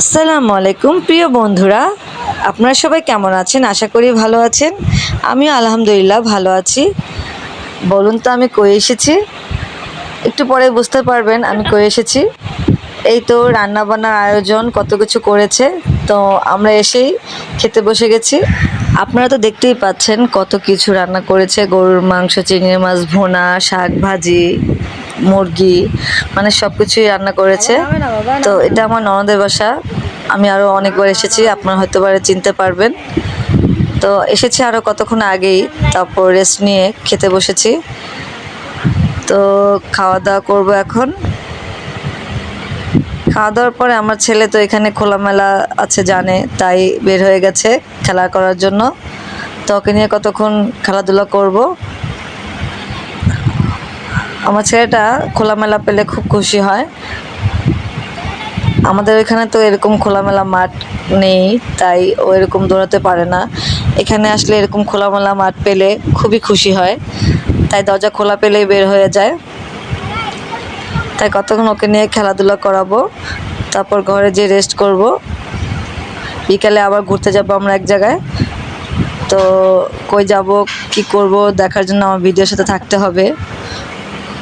আসসালামু আলাইকুম, প্রিয় বন্ধুরা। আপনারা সবাই কেমন আছেন? আশা করি ভালো আছেন। আমিও আলহামদুলিল্লাহ ভালো আছি। বলুন তো, আমি কই এসেছি? একটু পরে বুঝতে পারবেন আমি কই এসেছি। এই তো রান্না বান্নার আয়োজন, কত কিছু করেছে। তো আমরা এসেই খেতে বসে গেছি। আপনারা তো দেখতেই পাচ্ছেন কত কিছু রান্না করেছে। গরুর মাংস, চিংড়ি মাছ, ভোনা, শাক ভাজি। মুরগি মানে সব কিছুই রান্না করেছে। তো এটা আমার ননদের বাসা। আমি আরও অনেকবার এসেছি, আপনারা হয়তো পারে চিনতে পারবেন। তো এসেছি আরও কতক্ষণ আগেই, তারপর রেস্ট নিয়ে খেতে বসেছি। তো খাওয়া দাওয়া করব এখন। খাওয়া দাওয়ার পরে আমার ছেলে তো এখানে খোলামেলা আছে, জানে, তাই বের হয়ে গেছে খেলা করার জন্য। তো ওকে নিয়ে কতক্ষণ খেলাধুলা করব? আমার ছেলেটা খোলামেলা পেলে খুব খুশি হয়। আমাদের এখানে তো এরকম খোলামেলা মাঠ নেই, তাই ও এরকম দৌড়াতে পারে না। এখানে আসলে এরকম খোলামেলা মাঠ পেলে খুবই খুশি হয়। তাই দরজা খোলা পেলেই বের হয়ে যায়। তাই কতক্ষণ ওকে নিয়ে খেলাধুলা করাবো, তারপর ঘরে যেয়ে রেস্ট করব। বিকালে আবার ঘুরতে যাব আমরা এক জায়গায়। তো কই যাব, কি করব, দেখার জন্য আমার ভিডিওর সাথে থাকতে হবে আসো আসো আসো আর ক্যাপ্টেন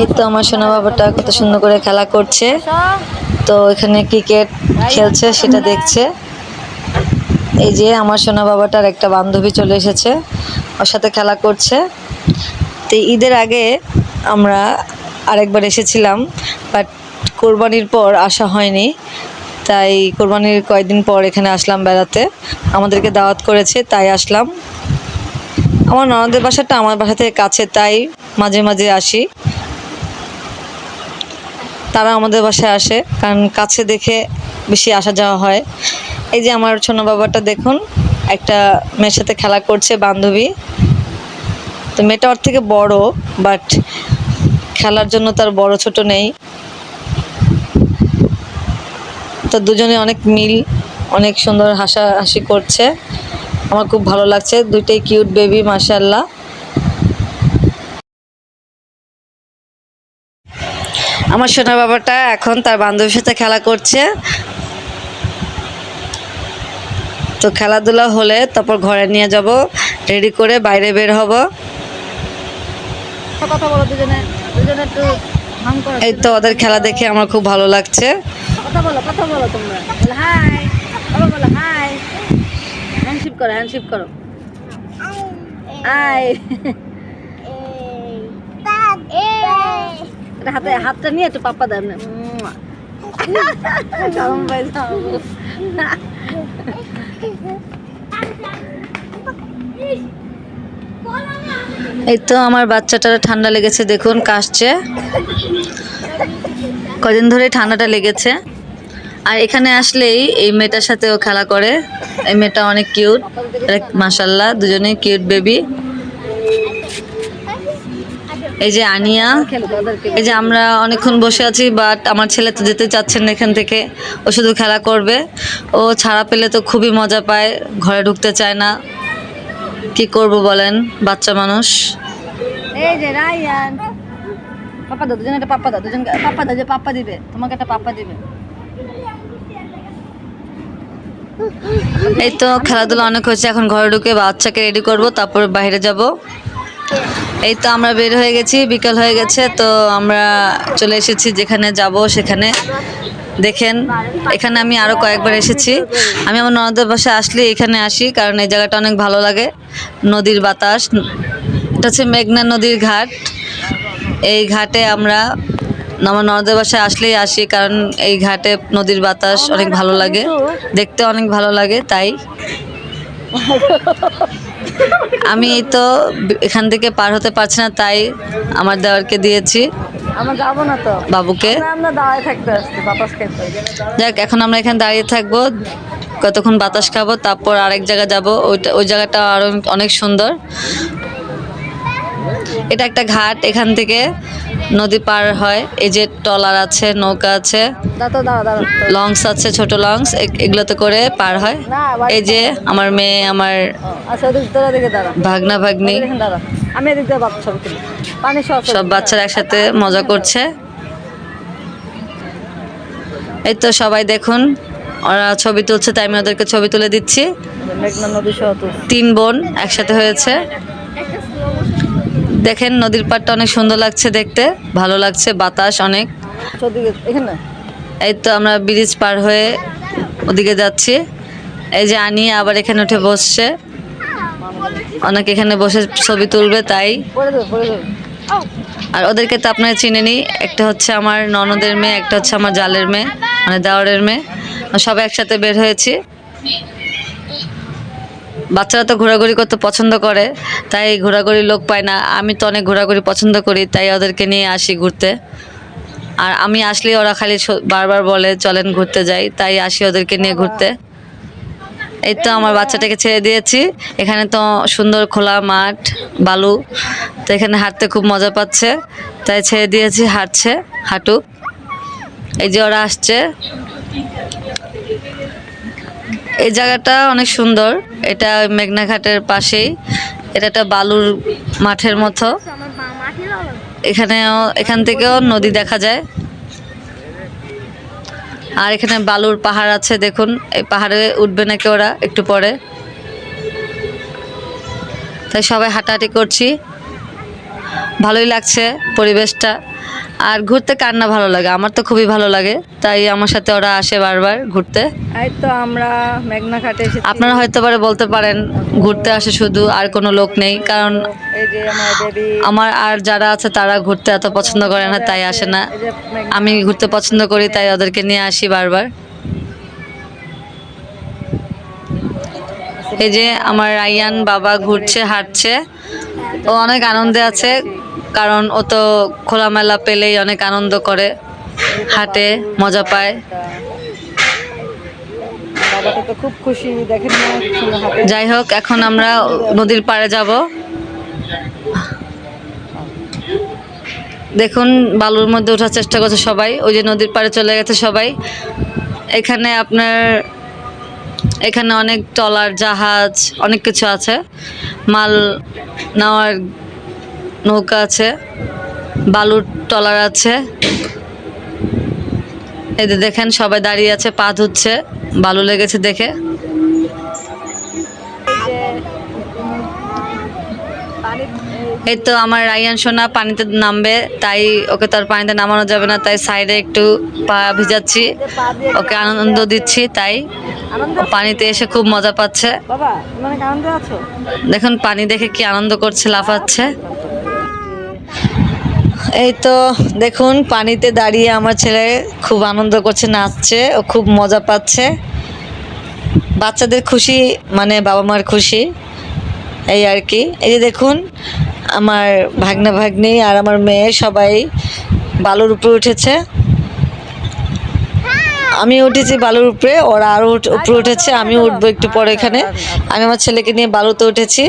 এই তো আমার সোনা বাবাটা কত সুন্দর করে খেলা করছে। তো এখানে ক্রিকেট খেলছে, সেটা দেখছে। এই যে আমার সোনা বাবাটার একটা বান্ধবী চলে এসেছে, ওর সাথে খেলা করছে। তো ঈদের আগে আমরা আরেকবার এসেছিলাম বাট কোরবানির পর আসা হয়নি। তাই কোরবানির কয়েকদিন পর এখানে আসলাম বেড়াতে। আমাদেরকে দাওয়াত করেছে, তাই আসলাম। আমার ননদের বাসাটা আমার বাসা থেকে কাছে, তাই মাঝে মাঝে আসি। তারা আমাদের বাসায় আসে, কারণ কাছে দেখে বেশি আসা যাওয়া হয়। এই যে আমার ছোট বাবাটা দেখুন, একটা মেয়ের সাথে খেলা করছে, বান্ধবী। তো মেয়েটা ওর থেকে বড় বাট খেলার জন্য তার বড় ছোট নেই। তো দুজনে অনেক মিল অনেক সুন্দর হাসাহাসি করছে। আমার খুব ভালো লাগছে দুইটাই কিউট বেবি মাশাল্লাহ আমার সোনা বাবাটা এখন তার বান্ধবীর সাথে খেলা করছে। তো খেলাধুলা হলে তারপর ঘরে নিয়ে যাব রেডি করে বাইরে বের হব। এই তো ওদের খেলা দেখে আমার খুব ভালো লাগছে। কথা বলো কথা বলো তোমরা। হাই বাবা বলো হাই হ্যান্ডশিপ করো হ্যান্ডশিপ করো। আই হাতে, হাতটা নিয়ে একটু পাপ্পা দেন এই তো আমার বাচ্চাটার ঠান্ডা লেগেছে, দেখুন, কাশছে। কদিন ধরে ঠান্ডাটা লেগেছে। আর এখানে আসলেই এই মেয়েটার সাথে ও খেলা করে। এই মেয়েটা অনেক কিউট। মাসাল্লাহ দুজনেই কিউট বেবি। এই যে আনিয়া, এই যে আমরা অনেকক্ষণ বসে আছি বাট আমার ছেলে তো যেতে চাচ্ছেন এখান থেকে। ও শুধু খেলা করবে। ও ছাড়া পেলে তো খুবই মজা পায়, ঘরে ঢুকতে চায় না। কি করব বলেন, বাচ্চা মানুষ। এই যে রায়ান। পাপা দাও একটা পাপ্পা দাও দুজন পাপ্পা দাও যে পাপ্পা দিবে, তোমাকে একটা পাপ্পা দিবে। এই তো খেলাধুলা অনেক হয়েছে, এখন ঘরে ঢুকে বাচ্চাকে রেডি করব, তারপর বাইরে যাব। এই তো আমরা বের হয়ে গেছি, বিকাল হয়ে গেছে, তো আমরা চলে এসেছি যেখানে যাব সেখানে। দেখেন, এখানে আমি আরও কয়েকবার এসেছি। আমি আমার ননদের বাসায় আসলে এখানে আসি, কারণ এই জায়গাটা অনেক ভালো লাগে। নদীর বাতাস, এটা হচ্ছে মেঘনা নদীর ঘাট। এই ঘাটে আমরা আমার ননদের বাসায় আসলেই আসি কারণ এই ঘাটে নদীর বাতাস অনেক ভালো লাগে। দেখতে অনেক ভালো লাগে তাই। আমি এই তো এখান থেকে পার হতে পারছি না তাই আমার দেওয়ারকে দিয়েছি। বাবুকে। যাক এখন আমরা এখানে দাঁড়িয়ে থাকব কতক্ষণ বাতাস খাব তারপর আরেক জায়গায় যাব। ওইটা ওই জায়গাটা আরও অনেক সুন্দর। এটা একটা ঘাট এখান থেকে নদী পার হয়। এই যে ট্রলার আছে নৌকা আছে লংস আছে ছোট লংস এগুলোতে করে পার হয়। এই যে আমার মেয়ে আমার আচ্ছা ভাগনা ভাগ্নি। সব বাচ্চারা একসাথে মজা করছে। এই তো সবাই দেখুন ওরা ছবি তুলছে তাই আমি ওদেরকে ছবি তুলে দিচ্ছি। তিন বোন একসাথে হয়েছে। দেখেন নদীর পাড়টা অনেক সুন্দর লাগছে দেখতে ভালো লাগছে বাতাস অনেক। এই তো আমরা ব্রিজ পার হয়ে ওদিকে যাচ্ছি। এই যে আনি আবার এখানে উঠে বসছে। অনেক এখানে বসে ছবি তুলবে তাই। আর ওদেরকে তো আপনারা চিনেনি একটা হচ্ছে আমার ননদের মেয়ে একটা হচ্ছে আমার জালের মেয়ে মানে দেওয়ারের মেয়ে। সবাই একসাথে বের হয়েছি। বাচ্চারা তো ঘোরাঘুরি করতে পছন্দ করে, তাই ঘোরাঘুরি লোক পায় না। আমি তো অনেক ঘোরাঘুরি পছন্দ করি, তাই ওদেরকে নিয়ে আসি ঘুরতে। আর আমি আসলে ওরা খালি বারবার বলে, চলেন ঘুরতে যাই, তাই আসি ওদেরকে নিয়ে ঘুরতে। এই তো আমার বাচ্চাটাকে ছেড়ে দিয়েছি। এখানে তো সুন্দর খোলা মাঠ, বালু, তো এখানে হাঁটতে খুব মজা পাচ্ছে। তাই ছেড়ে দিয়েছি, হাঁটছে, হাঁটুক। এই যে ওরা আসছে। এই জায়গাটা অনেক সুন্দর। এটা ওই মেঘনা ঘাটের পাশেই। এটা একটা বালুর মাঠের মতো। এখানেও, এখান থেকেও নদী দেখা যায়। আর এখানে বালুর পাহাড় আছে, দেখুন। এই পাহাড়ে উঠবে নাকি ওরা একটু পরে। তাই সবাই হাঁটাহাঁটি করছি। ভালোই লাগছে পরিবেশটা। আর ঘুরতে কার না ভালো লাগে? আমার তো খুবই ভালো লাগে তাই আমার সাথে ওরা আসে বারবার ঘুরতে। এই তো আমরা মেঘনা ঘাটে এসেছি। আপনারা হয়তো পারে বলতে পারেন ঘুরতে আসে শুধু আর কোনো লোক নেই কারণ আমার আর যারা আছে তারা ঘুরতে এত পছন্দ করে না তাই আসে না। আমি ঘুরতে পছন্দ করি তাই ওদেরকে নিয়ে আসি বারবার। এই যে আমার রাইয়ান বাবা ঘুরছে হাঁটছে। ও অনেক আনন্দে আছে কারণ ও তো খোলামেলা পেলেই অনেক আনন্দ করে হাঁটে মজা পায়। যাই হোক এখন আমরা নদীর পাড়ে যাব। দেখুন বালুর মধ্যে ওঠার চেষ্টা করছে সবাই ওই যে নদীর পাড়ে চলে গেছে সবাই। এখানে আপনার এখানে অনেক ট্রলার জাহাজ, অনেক কিছু আছে। মাল নেওয়ার নৌকা আছে। বালুর ট্রলার আছে। এদের দেখেন, সবাই দাঁড়িয়ে আছে, পা ধুচ্ছে। বালু লেগেছে দেখে। এই তো আমার রায়ান সোনা পানিতে নামবে, তাই ওকে তার পানিতে নামানো যাবে না, তাই সাইডে একটু পা ভিজাচ্ছি। ওকে আনন্দ দিচ্ছি, তাই। পানিতে এসে খুব মজা পাচ্ছে। আছো? দেখুন পানি দেখে কি আনন্দ করছে লাফাচ্ছে। এই তো দেখুন পানিতে দাঁড়িয়ে আমার ছেলে খুব আনন্দ করছে নাচছে ও খুব মজা পাচ্ছে। বাচ্চাদের খুশি মানে বাবা মার খুশি এই আর কি। এই যে দেখুন আমার ভাগ্না ভাগ্নি আর আমার মেয়ে সবাই বালুর উপরে উঠেছে। আমি উঠেছি বালুর উপরে, ওরা আরও উপরে উঠেছে, আমি উঠবো একটু পরে এখানে। আমি আমার ছেলেকে নিয়ে বালুতে উঠেছি।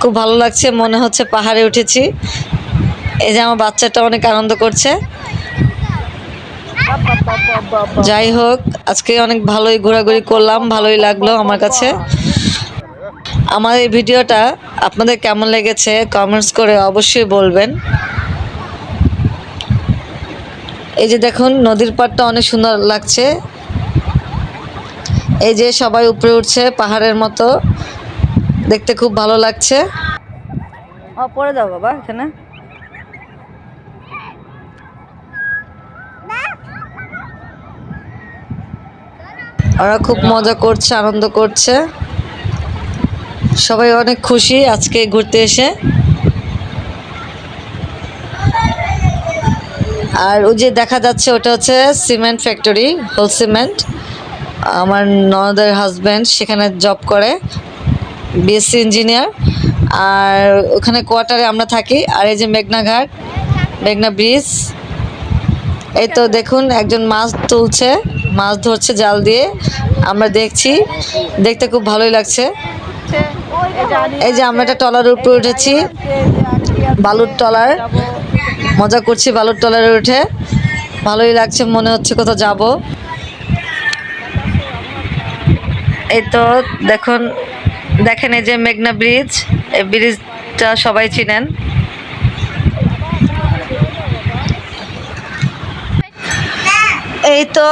খুব ভালো লাগছে, মনে হচ্ছে পাহাড়ে উঠেছি। এই যে আমার বাচ্চাটা অনেক আনন্দ করছে। যাই হোক, আজকে অনেক ভালোই ঘোরাঘুরি করলাম, ভালোই লাগল আমার কাছে। আমার এই ভিডিওটা আপনাদের কেমন লেগেছে কমেন্টস করে অবশ্যই বলবেন। এই যে দেখুন নদীর পাড়টা অনেক সুন্দর লাগছে। এই যে সবাই উপরে উঠছে পাহাড়ের মতো। দেখতে খুব ভালো লাগছে। ও পড়ে যাও বাবা এখানে। ওরা খুব মজা করছে আনন্দ করছে। সবাই অনেক খুশি আজকে ঘুরতে এসে। আর ওই যে দেখা যাচ্ছে ওটা হচ্ছে সিমেন্ট ফ্যাক্টরি, হোল সিমেন্ট। আমার ননদের হাজব্যান্ড সেখানে জব করে বিএসসি ইঞ্জিনিয়ার আর ওখানে কোয়ার্টারে আমরা থাকি, আর এই যে মেঘনা ঘাট, মেঘনা ব্রিজ। এই তো দেখুন, একজন মাছ তুলছে, মাছ ধরছে জাল দিয়ে। আমরা দেখছি, দেখতে খুব ভালোই লাগছে। এই যে আমরা একটা টলার উপরে উঠেছি, বালুর টলার। মজা করছি বালুর টলারে উঠে। ভালোই লাগছে, মনে হচ্ছে কোথাও যাব। এই তো দেখুন, দেখেন এই যে মেঘনা ব্রিজ, এই ব্রিজটা সবাই চিনেন। এই তো,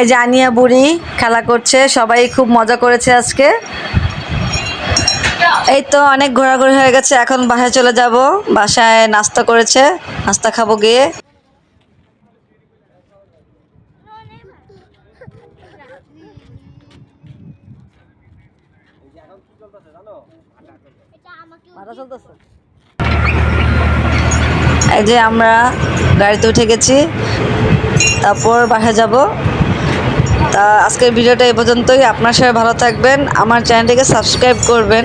এই যে আনিয়া বুড়ি খেলা করছে, সবাই খুব মজা করেছে আজকে। এই তো অনেক ঘোরাঘুরি হয়ে গেছে এখন বাসায় চলে যাব। বাসায় নাস্তা করেছে নাস্তা খাব গিয়ে। এই যে আমরা গাড়িতে উঠে গেছি তারপর বাসায় যাব। তা আজকের ভিডিওটা এই পর্যন্তই। আপনার সবাই ভালো থাকবেন আমার চ্যানেলটিকে সাবস্ক্রাইব করবেন।